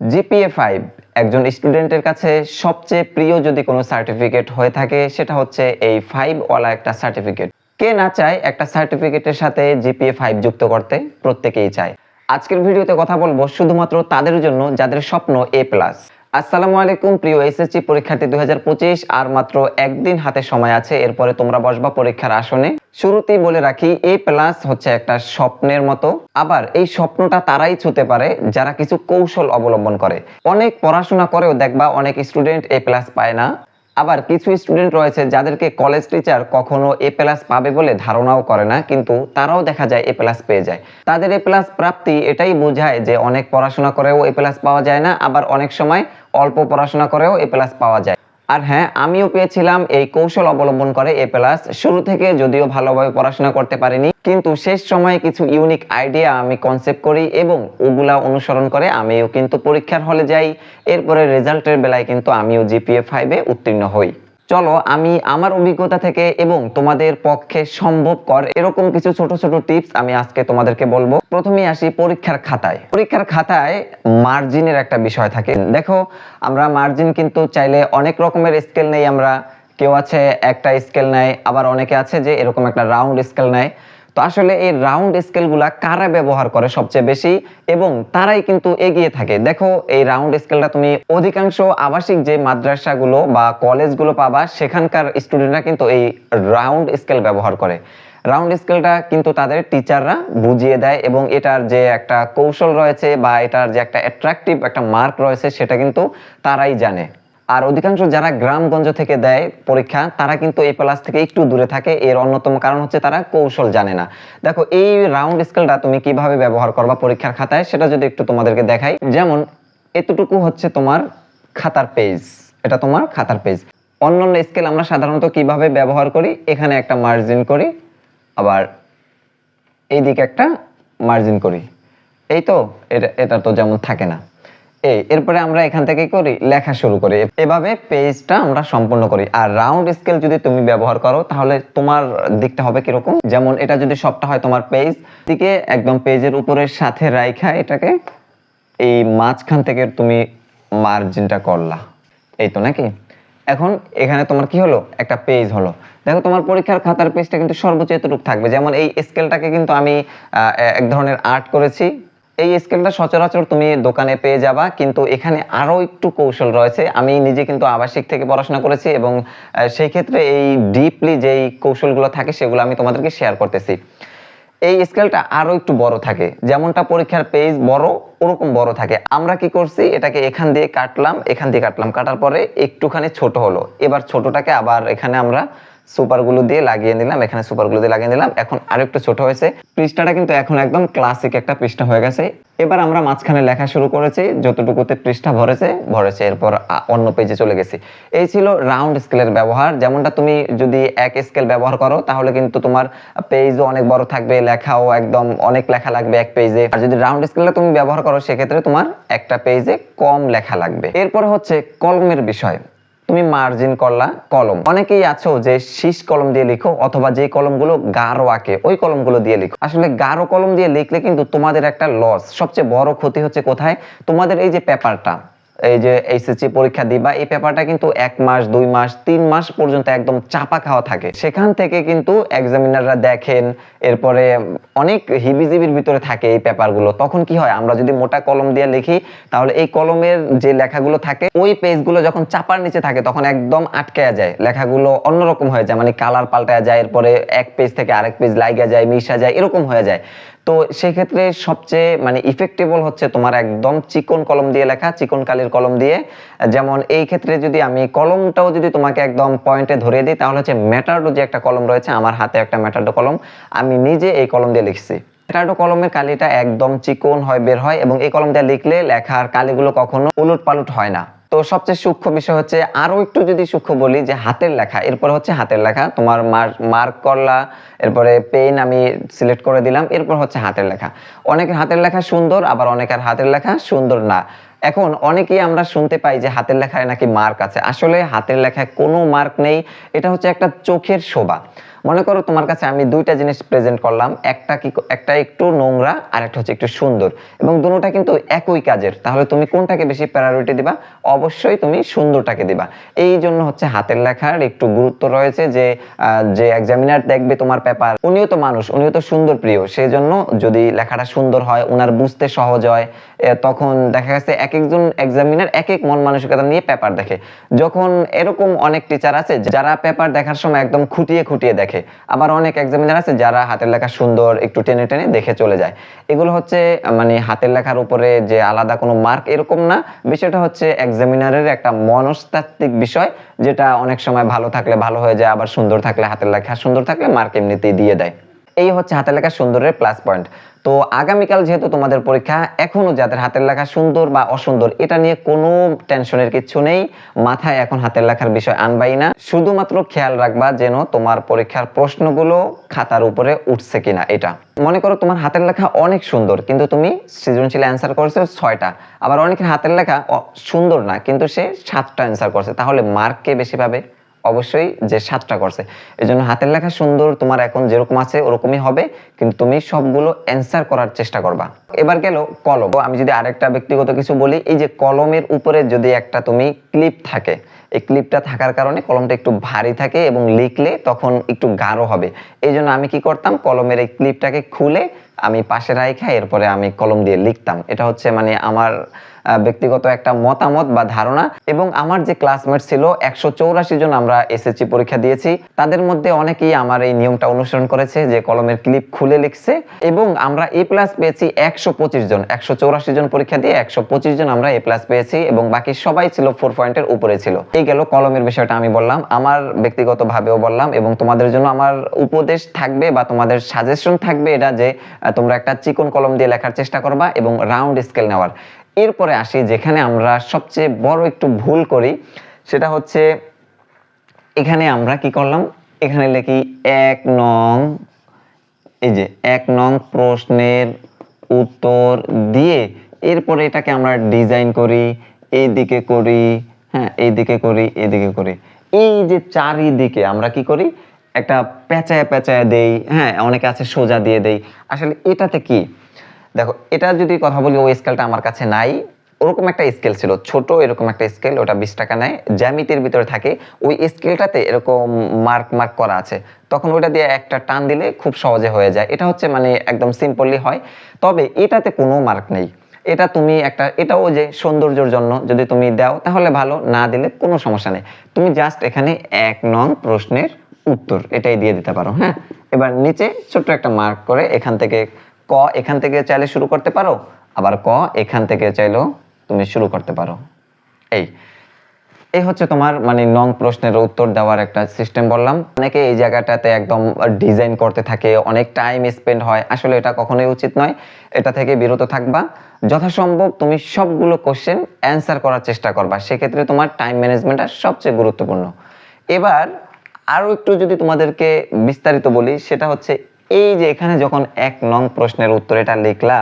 GPA five একজন স্টুডেন্টের কাছে সবচেয়ে প্রিয় যদি কোনো সার্টিফিকেট হয়ে থাকে, সেটা হচ্ছে এই ফাইভ ওয়ালা একটা সার্টিফিকেট। কে না চায় একটা সার্টিফিকেটের সাথে জিপিএ ফাইভ যুক্ত করতে? প্রত্যেকেই চায়। আজকের ভিডিওতে কথা বলব শুধুমাত্র তাদের জন্য, যাদের স্বপ্ন এ প্লাস। আসসালামু আলাইকুম, প্রিয় এসএসসি পরীক্ষার্থী দুই আর মাত্র একদিন হাতে সময় আছে, এরপরে তোমরা বসবা পরীক্ষার আসনে। শুরুতেই বলে রাখি, এ প্লাস হচ্ছে একটা স্বপ্নের মতো। আবার এই স্বপ্নটা তারাই ছুতে পারে, যারা কিছু কৌশল অবলম্বন করে। অনেক পড়াশোনা করেও দেখবা, অনেক স্টুডেন্ট এ প্লাস পায় না। আবার কিছু স্টুডেন্ট রয়েছে যাদেরকে কলেজ টিচার কখনো এ প্লাস পাবে বলে ধারণাও করে না, কিন্তু তারাও দেখা যায় এ প্লাস পেয়ে যায়। তাদের এ প্লাস প্রাপ্তি এটাই বোঝায় যে অনেক পড়াশোনা করেও এ প্লাস পাওয়া যায় না, আবার অনেক সময় অল্প পড়াশোনা করেও এ প্লাস পাওয়া যায়। আর হ্যাঁ আমিও পেয়েছিলাম এই কৌশল অবলম্বন করে এ প্লাস শুরু থেকে যদিও ভালোভাবে পড়াশোনা করতে পারিনি, কিন্তু শেষ সময়ে কিছু ইউনিক আইডিয়া আমি কনসেপ্ট করি এবং ওগুলা অনুসরণ করে আমিও কিন্তু পরীক্ষার হলে যাই। এরপরে রেজাল্টের বেলায় কিন্তু আমিও জিপিএ ফাইভে উত্তীর্ণ হই। চলো, আমি আমার অভিজ্ঞতা থেকে এবং তোমাদের পক্ষে সম্ভবকর এরকম কিছু ছোট ছোট টিপস আমি আজকে তোমাদেরকে বলব। প্রথমেই আসি পরীক্ষার খাতায়। পরীক্ষার খাতায় মার্জিনের একটা বিষয় থাকে। দেখো, আমরা মার্জিন কিন্তু চাইলে অনেক রকমের স্কেল নেই, আমরা কেউ আছে একটা স্কেল নেয়, আবার অনেকে আছে যে এরকম একটা রাউন্ড স্কেল নেয়। আসলে এই রাউন্ড স্কেলগুলা কারা ব্যবহার করে সবচেয়ে বেশি? এবং তারাই কিন্তু এগিয়ে থাকে। দেখো, এই রাউন্ড স্কেলটা তুমি অধিকাংশ আবাসিক যে মাদ্রাসাগুলো বা কলেজগুলো পাবা, সেখানকার স্টুডেন্টরা কিন্তু এই রাউন্ড স্কেল ব্যবহার করে। রাউন্ড স্কেলটা কিন্তু তাদের টিচাররা বুঝিয়ে দেয় এবং এটার যে একটা কৌশল রয়েছে বা এটার যে একটা অ্যাট্রাকটিভ একটা মার্ক রয়েছে, সেটা কিন্তু তারাই জানে। আর অধিকাংশ যারা গ্রামগঞ্জ থেকে দেয় পরীক্ষা, তারা কিন্তু এই প্লাস থেকে একটু দূরে থাকে। এর অন্যতম কারণ হচ্ছে তারা কৌশল জানে না। দেখো, এই রাউন্ড স্কেলটা তুমি কীভাবে ব্যবহার করবা পরীক্ষার খাতায়, সেটা যদি একটু তোমাদেরকে দেখাই। যেমন, এতটুকু হচ্ছে তোমার খাতার পেজ এটা তোমার খাতার পেজ অন্যান্য স্কেল আমরা সাধারণত কীভাবে ব্যবহার করি? এখানে একটা মার্জিন করি, আবার এইদিকে একটা মার্জিন করি। এই তো, এটা এটা তো যেমন থাকে না। এই, এরপরে আমরা এখান থেকে করি, লেখা শুরু করি। এভাবে পেজটা আমরা সম্পূর্ণ করি। আর রাউন্ড স্কেল যদি তুমি ব্যবহার করো, তাহলে তোমার দিকটা হবে কীরকম? যেমন এটা যদি সবটা হয় তোমার পেজ দিকে একদম পেজের উপরের সাথে রাইখা এটাকে, এই মাঝখান থেকে তুমি মার্জিনটা করলা। এই তো নাকি? এখন এখানে তোমার কি হলো? একটা পেজ হলো। দেখো, তোমার পরীক্ষার খাতার পেজটা কিন্তু সর্বোচ্চ এতটুকু থাকবে। যেমন এই স্কেলটাকে কিন্তু আমি এক ধরনের আর্ট করেছি। এই স্কেলটা সচরাচর তুমি দোকানে পেয়ে যাবা, কিন্তু এখানে আরও একটু কৌশল রয়েছে। আমি নিজে কিন্তু আবাসিক থেকে পড়াশোনা করেছি এবং সেই ক্ষেত্রে এই ডিপলি যেই কৌশলগুলো থাকে সেগুলো আমি তোমাদেরকে শেয়ার করতেছি। এই স্কেলটা আরও একটু বড় থাকে। যেমনটা পরীক্ষার পেজ বড়, ওরকম বড় থাকে। আমরা কি করছি, এটাকে এখান দিয়ে কাটলাম, এখান দিয়ে কাটলাম। কাটার পরে একটুখানি ছোট হলো। এবার ছোটটাকে আবার এখানে আমরা সুপারগুলো দিয়ে লাগিয়ে নিলাম, এখানে সুপারগুলো দিয়ে লাগিয়ে নিলাম। এখন আরেকটু ছোট হয়েছে। পৃষ্ঠাটা কিন্তু এখন একদম ক্লাসিক একটা পৃষ্ঠা হয়ে গেছে। এবার আমরা মাঝখানে লেখা শুরু করেছি, যতটুকুতে পৃষ্ঠা ভরেছে ভরেছে, এরপর অন্য পেজে চলে গেছি। এই ছিল রাউন্ড স্কেলের ব্যবহার। যেমনটা তুমি যদি এক স্কেল ব্যবহার করো, তাহলে কিন্তু তোমার পেজও অনেক বড় থাকবে, লেখাও একদম অনেক লেখা লাগবে এক পেজে আর যদি রাউন্ড স্কেলটা তুমি ব্যবহার করো, সেক্ষেত্রে তোমার একটা পেজে কম লেখা লাগবে। এরপর হচ্ছে কলমের বিষয়। তুমি মার্জিন করলা কলম। অনেকেই আছো যে শীষ কলম দিয়ে লিখো অথবা যে কলমগুলো গাঢ় আঁকে, ওই কলমগুলো দিয়ে লিখো। আসলে গাঢ় কলম দিয়ে লিখলে কিন্তু তোমাদের একটা লস সবচেয়ে বড় ক্ষতি হচ্ছে কোথায়? তোমাদের এই যে পেপারটা এই যে এইচএসসি পরীক্ষা দিবা, এই পেপারটা কিন্তু এক মাস, দুই মাস, তিন মাস পর্যন্ত একদম চাপা খাওয়া থাকে। সেখান থেকে কিন্তু এক্সামিনাররা দেখেন, এরপরে অনেক হিবিজিবির ভিতরে থাকে এই পেপারগুলো তখন কি হয়, আমরা যদি মোটা কলম দিয়ে লিখি, তাহলে এই কলমের যে লেখাগুলো থাকে, ওই পেজগুলো যখন চাপার নিচে থাকে, তখন একদম আটকে যায়। লেখাগুলো অন্যরকম হয়ে যায় মানে কালার পাল্টায় যায়, এরপরে এক পেজ থেকে আরেক পেজ লাগা যায়, মিশা যায়, এরকম হয়ে যায়। তো সেক্ষেত্রে সবচেয়ে মানে ইফেক্টেবল হচ্ছে তোমার একদম চিকন কলম দিয়ে লেখা, চিকন কালির কলম দিয়ে। যেমন এই ক্ষেত্রে যদি আমি কলমটাও যদি তোমাকে একদম পয়েন্টে ধরে দিই, তাহলে হচ্ছে ম্যাটারডো যে একটা কলম রয়েছে, আমার হাতে একটা ম্যাটারডো কলম, আমি নিজে এই কলম দিয়ে লিখছি। ম্যাটারডো কলমের কালিটা একদম চিকন হয়, বের হয়, এবং এই কলম দিয়ে লিখলে লেখার কালিগুলো কখনো উলট পালট হয় না। তো সবচেয়ে সূক্ষ্ম বিষয় হচ্ছে আরও একটু যদি সূক্ষ্ম বলি যে হাতের লেখা, এরপর হচ্ছে হাতের লেখা, তোমার মার্ক করলা, এরপরে পেন আমি সিলেক্ট করে দিলাম, এরপর হচ্ছে হাতের লেখা। অনেকের হাতের লেখা সুন্দর, আবার অনেকের হাতের লেখা সুন্দর না। এখন অনেকেই আমরা শুনতে পাই যে হাতের লেখায় নাকি মার্ক আছে। আসলে হাতের লেখায় কোনো মার্ক নেই, এটা হচ্ছে একটা চোখের শোভা। মনে করো তোমার কাছে আমি দুইটা জিনিস প্রেজেন্ট করলাম, একটা কি একটা একটু নোংরা আর একটা হচ্ছে একটু সুন্দর। এবং দুটোটা কিন্তু একই কাজের। তাহলে তুমি কোনটাকে বেশি প্রায়োরিটি দিবা? অবশ্যই তুমি সুন্দরটাকে দিবা। এই জন্য হচ্ছে হাতের লেখার একটু গুরুত্ব রয়েছে যে যে এক্সামিনার দেখবে তোমার পেপার উনিও তো মানুষ, উনিও তো সুন্দর প্রিয়। সেই জন্য যদি লেখাটা সুন্দর হয় ওনার বুঝতে সহজ হয় তখন দেখা গেছে এক একজন এক্সামিনার এক এক মন মানসিকতা নিয়ে পেপার দেখে। যখন এরকম অনেক টিচার আছে, যারা পেপার দেখার সময় একদম খুঁটিয়ে খুঁটিয়ে দেখে। আবার অনেক এক্সামিনার আছে যারা হাতের লেখা সুন্দর একটু টেনে টেনে দেখে চলে যায়। এগুলো হচ্ছে মানে হাতের লেখার উপরে যে আলাদা কোনো মার্ক এরকম না, বিষয়টা হচ্ছে এক্সামিনারের একটা মনস্তাত্ত্বিক বিষয়, যেটা অনেক সময় ভালো থাকলে ভালো হয়ে যায়, আবার সুন্দর থাকলে হাতের লেখা সুন্দর থাকলে মার্ক এমনিতেই দিয়ে দেয়। এই হচ্ছে হাতের লেখা সুন্দরের প্লাস পয়েন্ট তো আগামীকাল যেহেতু তোমাদের পরীক্ষা, এখনও যাদের হাতের লেখা সুন্দর বা অসুন্দর, এটা নিয়ে কোনো টেনশনের কিছু নেই। মাথায় এখন হাতের লেখার বিষয় আনবাই না। শুধুমাত্র খেয়াল রাখবা যেন তোমার পরীক্ষার প্রশ্নগুলো খাতার উপরে উঠছে কিনা এটা। মনে করো তোমার হাতের লেখা অনেক সুন্দর, কিন্তু তুমি সৃজনশীল অ্যান্সার করেছ ছয়টা। আবার অনেকের হাতের লেখা সুন্দর না, কিন্তু সে সাতটা অ্যান্সার করছে। তাহলে মার্ক কে বেশি পাবে? অবশ্যই যে সাতটা করছে। এই জন্য হাতের লেখা সুন্দর, তোমার এখন যেরকম আছে ওরকমই হবে, কিন্তু তুমি সবগুলো অ্যান্সার করার চেষ্টা করবা। এবার গেল কলম। আমি যদি আরেকটা ব্যক্তিগত কিছু বলি, এই যে কলমের উপরে যদি একটা তুমি ক্লিপ থাকে, এই ক্লিপটা থাকার কারণে কলমটা একটু ভারী থাকে এবং লিখলে তখন একটু গাঢ় হবে। এই জন্য আমি কি করতাম, কলমের এই ক্লিপটাকে খুলে আমি পাশে রাখা এরপরে আমি কলম দিয়ে লিখতাম। এটা হচ্ছে মানে আমার ব্যক্তিগত একটা মতামত বা ধারণা। এবং আমার যে ক্লাসমেট ছিল, একশো চৌরাশি জন আমরা এসএসসি পরীক্ষা দিয়েছি। তাদের মধ্যে অনেকেই আমার এই নিয়মটা অনুসরণ করেছে যে কলমের ক্লিপ খুলে লিখছে। এবং আমরা এ প্লাস পেয়েছি একশো পঁচিশ জন। একশো চৌরাশি জন পরীক্ষা দিয়ে একশো পঁচিশ জন আমরা এ প্লাস পেয়েছি এবং বাকি সবাই ছিল ফোর পয়েন্টের উপরে ছিল। এই গেল কলমের বিষয়টা আমি বললাম, আমার ব্যক্তিগত ভাবেও বললাম এবং তোমাদের জন্য আমার উপদেশ থাকবে বা তোমাদের সাজেশন থাকবে এটা যে তোমরা একটা চিকন কলম দিয়ে লেখার চেষ্টা করবা এবং রাউন্ড স্কেল নেওয়ার। এরপরে আসি যেখানে আমরা সবচেয়ে বড় একটু ভুল করি, সেটা হচ্ছে এখানে আমরা কি করলাম? এখানে লিখি এক নং, এই যে এক নং প্রশ্নের উত্তর দিয়ে এরপরে এটাকে আমরা ডিজাইন করি, এইদিকে করি হ্যাঁ এইদিকে করি এদিকে করি। এই যে চারিদিকে আমরা কি করি? একটা পেঁচায় পেঁচায় দেই হ্যাঁ অনেকে আছে সোজা দিয়ে দেই। আসলে এটাতে কি? দেখো, এটা যদি কথা বলি, ওই স্কেলটা আমার কাছে নাই। ওরকম একটা স্কেল ছিল, ছোট এরকম একটা স্কেল ওটা বিশ টাকা নেয়। জ্যামিতির ভিতরে থাকে, ওই স্কেলটাতে এরকম মার্ক মার্ক করা আছে। তখন ওটা দিয়ে একটা টান দিলে খুব সহজে হয়ে যায়। এটা হচ্ছে মানে একদম সিম্পলি হয়। তবে এটাতে কোনো মার্ক নেই। এটা তুমি একটা, এটাও যে সৌন্দর্যের জন্য যদি তুমি দাও, তাহলে ভালো। না দিলে কোনো সমস্যা নেই। তুমি জাস্ট এখানে এক নং প্রশ্নের উত্তর এটাই দিয়ে দিতে পারো হ্যাঁ? এবার নিচে ছোট্ট একটা মার্ক করে এখান থেকে ক এখান থেকে চাইলে শুরু করতে পারো, আবার ক এখান থেকে চাইলেও তুমি শুরু করতে পারো। এই এই হচ্ছে তোমার মানে নং প্রশ্নের উত্তর দেওয়ার একটা সিস্টেম বললাম। অনেকে এই জায়গাটাতে একদম ডিজাইন করতে থাকে, অনেক টাইম স্পেন্ড হয়। আসলে এটা কখনোই উচিত নয়। এটা থেকে বিরত থাকবা। যথাসম্ভব তুমি সবগুলো কোশ্চেন অ্যান্সার করার চেষ্টা করবা। সেক্ষেত্রে তোমার টাইম ম্যানেজমেন্টটা সবচেয়ে গুরুত্বপূর্ণ। এবার আরও একটু যদি তোমাদেরকে বিস্তারিত বলি, সেটা হচ্ছে এই যে এখানে যখন এক নং প্রশ্নের উত্তর এটা লিখলা,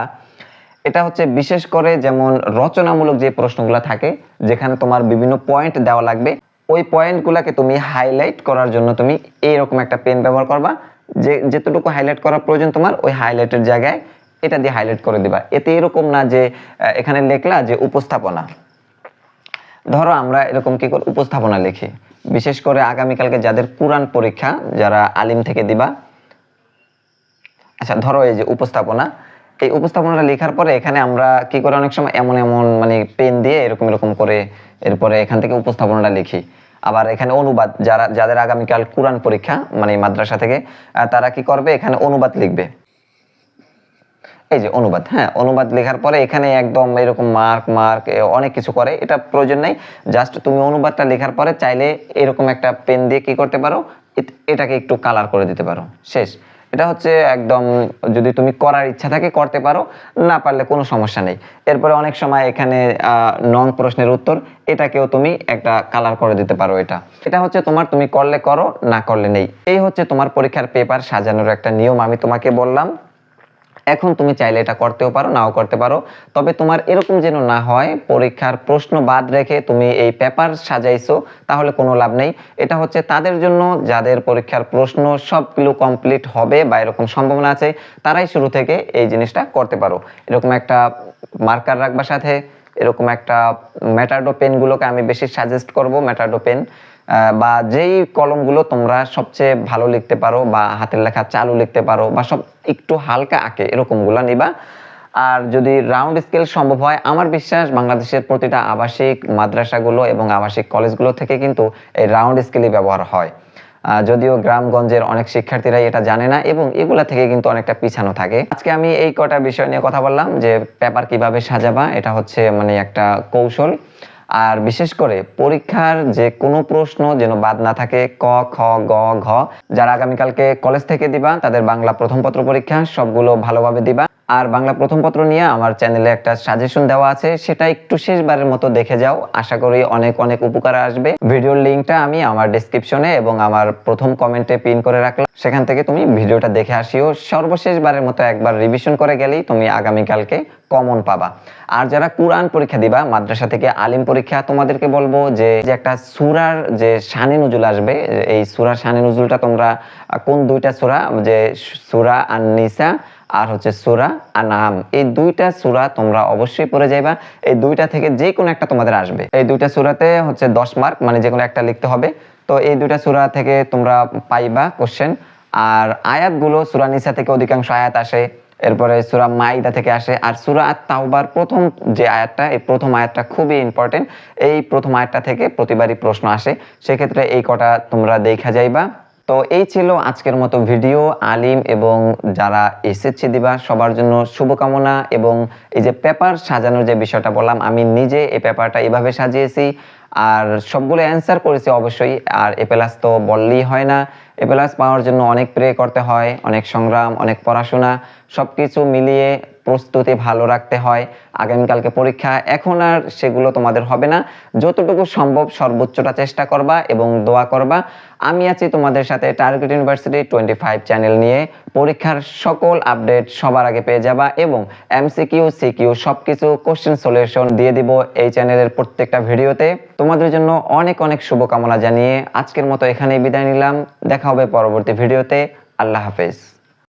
এটা হচ্ছে বিশেষ করে যেমন রচনামূলক যে প্রশ্নগুলো থাকে, যেখানে তোমার বিভিন্ন পয়েন্ট দেওয়া লাগবে, ওই পয়েন্টগুলোকে তুমি হাইলাইট করার জন্য তুমি এইরকম একটা পেন ব্যবহার করবা, যে যেতটুকু হাইলাইট করার প্রয়োজন তোমার, ওই হাইলাইটের জায়গায় এটা দিয়ে হাইলাইট করে দিবা। এতে এরকম না যে এখানে লেখলা যে উপস্থাপনা। ধরো আমরা এরকম কি করে, উপস্থাপনা লিখি। বিশেষ করে আগামীকালকে যাদের কোরআন পরীক্ষা, যারা আলিম থেকে দিবা আচ্ছা ধরো এই যে উপস্থাপনা, এই উপস্থাপনাটা লেখার পরে এখানে আমরা কি করে অনেক সময় এমন এমন মানে পেন দিয়ে এরকম এরকম করে এরপরে এখান থেকে উপস্থাপনাটা লিখি। আবার এখানে অনুবাদ, যারা, যাদের আগামীকাল কোরআন পরীক্ষা মানে মাদ্রাসা থেকে তারা কি করবে? এখানে অনুবাদ লিখবে। এই যে অনুবাদ হ্যাঁ অনুবাদ লেখার পরে এখানে একদম এরকম মার্ক মার্ক অনেক কিছু করে, এটা প্রয়োজন নেই। জাস্ট তুমি অনুবাদটা লেখার পরে চাইলে এরকম একটা পেন দিয়ে কি করতে পারো? এটাকে একটু কালার করে দিতে পারো। শেষ। এটা হচ্ছে একদম যদি তুমি করার ইচ্ছা থাকে করতে পারো, না পারলে কোনো সমস্যা নেই। এরপরে অনেক সময় এখানে নং প্রশ্নের উত্তর, এটাকেও তুমি একটা কালার করে দিতে পারো এটা। এটা হচ্ছে তোমার তুমি করলে করো, না করলে নেই। এই হচ্ছে তোমার পরীক্ষার পেপার সাজানোর একটা নিয়ম আমি তোমাকে বললাম। এখন তুমি চাইলে এটা করতেও পারো, নাও করতে পারো। তবে তোমার এরকম যেন না হয়, পরীক্ষার প্রশ্ন বাদ রেখে তুমি এই পেপার সাজাইছো, তাহলে কোনো লাভ নেই। এটা হচ্ছে তাদের জন্য, যাদের পরীক্ষার প্রশ্ন সবগুলো কমপ্লিট হবে বা এরকম সম্ভাবনা আছে, তারাই শুরু থেকে এই জিনিসটা করতে পারো। এরকম একটা মার্কার রাখবার সাথে, এরকম একটা ম্যাটাডো পেনগুলোকে আমি বেশি সাজেস্ট করব ম্যাটাডো পেন বা যেই কলমগুলো তোমরা সবচেয়ে ভালো লিখতে পারো বা হাতের লেখা চালু লিখতে পারো বা সব একটু হালকা আঁকে, এরকমগুলো নিবা। আর যদি রাউন্ড স্কেল সম্ভব হয়, আমার বিশ্বাস বাংলাদেশের প্রতিটা আবাসিক মাদ্রাসাগুলো এবং আবাসিক কলেজগুলো থেকে কিন্তু এই রাউন্ড স্কেলই ব্যবহার হয়। যদিও গ্রামগঞ্জের অনেক শিক্ষার্থীরাই এটা জানে না এবং এগুলা থেকে কিন্তু অনেকটা পিছানো থাকে। আজকে আমি এই কটা বিষয় নিয়ে কথা বললাম যে পেপার কীভাবে সাজাবা, এটা হচ্ছে মানে একটা কৌশল। আর বিশেষ করে পরীক্ষার যে কোনো প্রশ্ন যেন বাদ না থাকে, ক, খ, গ, ঘ, যারা আগামীকালকে কলেজ থেকে দিবা, তাদের বাংলা প্রথম পত্র পরীক্ষা, সবগুলো ভালোভাবে দিবা। আর বাংলা প্রথম পত্র নিয়ে আমার চ্যানেলে একটা সাজেশন দেওয়া আছে, সেটা একটু শেষবারের মতো দেখে যাও। আশা করি অনেক অনেক উপকার আসবে। ভিডিওর লিঙ্কটা আমি আমার ডেসক্রিপশনে এবং আমার প্রথম কমেন্টে পিন করে রাখলাম। সেখান থেকে তুমি ভিডিওটা দেখে আসিও। সর্বশেষবারের মতো একবার রিভিশন করে গেলেই তুমি আগামীকালকে কমন পাবা। আর যারা কোরআন পরীক্ষা দিবা, মাদ্রাসা থেকে আলিম পরীক্ষা, তোমাদেরকে বলব যে একটা সুরার যে শানে নজুল আসবে, এই সুরার শানে নজুলটা তোমরা, কোন দুইটা সুরা? যে সুরা আর নিসা আর হচ্ছে সুরা আনাম এই দুইটা সুরা তোমরা অবশ্যই পড়ে যাইবা। এই দুইটা থেকে যে কোনো একটা তোমাদের আসবে। এই দুইটা সুরাতে হচ্ছে দশ মার্ক মানে যে কোনো একটা লিখতে হবে। তো এই দুইটা সুরা থেকে তোমরা পাইবা কোশ্চেন আর আয়াতগুলো সুরা নিসা থেকে অধিকাংশ আয়াত আসে। এরপরে সুরা মাইদা থেকে আসে। আর সুরা তাওবার প্রথম যে আয়াতটা, এই প্রথম আয়াতটা খুবই ইম্পর্টেন্ট এই প্রথম আয়াতটা থেকে প্রতিবারই প্রশ্ন আসে। সেক্ষেত্রে এই কটা তোমরা দেখা যাইবা। তো এই ছিল আজকের মতো ভিডিও। আলিম এবং যারা এসএসসি দিবা, সবার জন্য শুভকামনা এবং এই যে পেপার সাজানোর যে বিষয়টা বললাম, আমি নিজে এই পেপারটা এভাবে সাজিয়েছি। আর সবগুলো অ্যান্সার করেছি অবশ্যই। আর এ প্লাস তো বললেই হয় না। এ প্লাস পাওয়ার জন্য অনেক প্রে করতে হয়, অনেক সংগ্রাম, অনেক পড়াশোনা সব কিছু মিলিয়ে প্রস্তুতি ভালো রাখতে হয়, আগামীকালকে পরীক্ষা, এখন আর সেগুলো তোমাদের হবে না। যতটুকু সম্ভব সর্বোচ্চটা চেষ্টা করবা এবং দোয়া করবা। আমি আছি তোমাদের সাথে target university twenty five channel নিয়ে। পরীক্ষার সকল আপডেট সবার আগে পেয়ে যাবা এবং এমসিকিউ সিকিউ সব কিছু কোশ্চেন সলিউশন দিয়ে দিব এই চ্যানেলের প্রত্যেকটা ভিডিওতে। তোমাদের জন্য অনেক অনেক শুভকামনা জানিয়ে আজকের মতো এখানেই বিদায় নিলাম। দেখা হবে পরবর্তী ভিডিওতে। আল্লাহ হাফেজ।